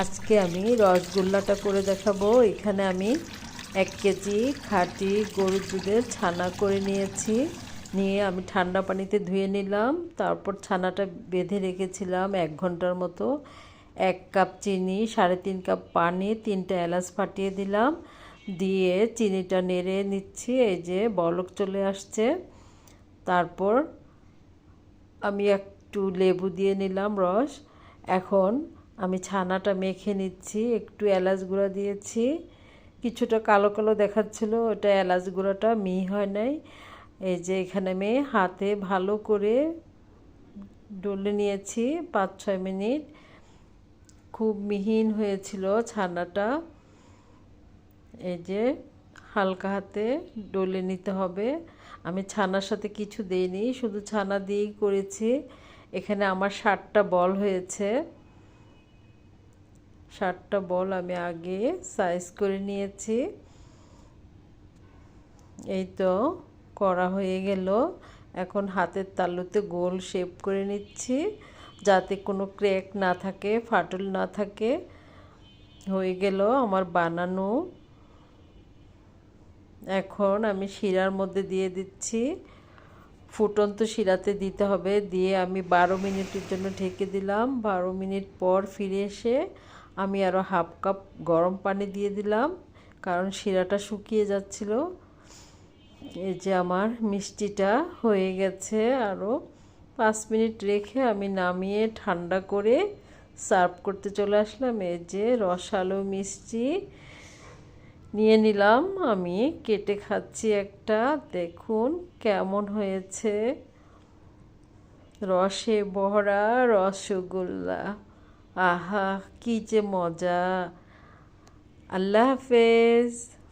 আজকে আমি রসগোল্লাটা করে দেখাবো। এখানে আমি এক কেজি খাঁটি গরুর দুধের ছানা করে নিয়েছি। নিয়ে আমি ঠান্ডা পানিতে ধুয়ে নিলাম। তারপর ছানাটা বেঁধে রেখেছিলাম এক ঘণ্টার মতো। এক কাপ চিনি, সাড়ে তিন কাপ পানি, তিনটা এলাচ ফাটিয়ে দিলাম। দিয়ে চিনিটা নেড়ে নিচ্ছি, এই যে বলক চলে আসছে। তারপর আমি একটু লেবু দিয়ে নিলাম রস। এখন আমি ছানাটা মেখে নিচ্ছি, একটু এলাচ গুঁড়া দিয়েছি। কিছুটা কালো কালো দেখাচ্ছিল, ওটা এলাচ গুঁড়াটা মিহি হয় নাই। এই যে এখানে আমি হাতে ভালো করে ডলে নিয়েছি, পাঁচ ছয় মিনিট। খুব মিহিন হয়েছিল ছানাটা। এই যে হালকা হাতে ডলে নিতে হবে। আমি ছানার সাথে কিছু দিইনি, শুধু ছানা দিয়েই করেছি। এখানে আমার ষাটটা বল হয়েছে। ষাটটা বল, আমি আগে সাইজ করে নিয়েছি। এই তো করা হয়ে গেল। এখন হাতের তালুতে গোল শেপ করে নিচ্ছি, যাতে কোনো ক্র্যাক না থাকে, ফাটল না থাকে। হয়ে গেল আমার বানানো। এখন আমি শিরার মধ্যে দিয়ে দিচ্ছি। ফুটন্ত শিরাতে দিতে হবে, দিয়ে আমি বারো মিনিটের জন্য ঢেকে দিলাম। বারো মিনিট পর ফিরে এসে আমি আরও হাফ কাপ গরম পানি দিয়ে দিলাম, কারণ শিরাটা শুকিয়ে যাচ্ছিল। এই যে আমার মিষ্টিটা হয়ে গেছে আরও পাঁচ মিনিট রেখে আমি নামিয়ে ঠান্ডা করে সার্ভ করতে চলে আসলাম। এই যে রসালো মিষ্টি নিয়ে নিলাম। আমি কেটে খাচ্ছি একটা। দেখুন কেমন হয়েছে। রসে ভরা রসগোল্লা। আহা কি যে মজা। আল্লাহ হাফেজ।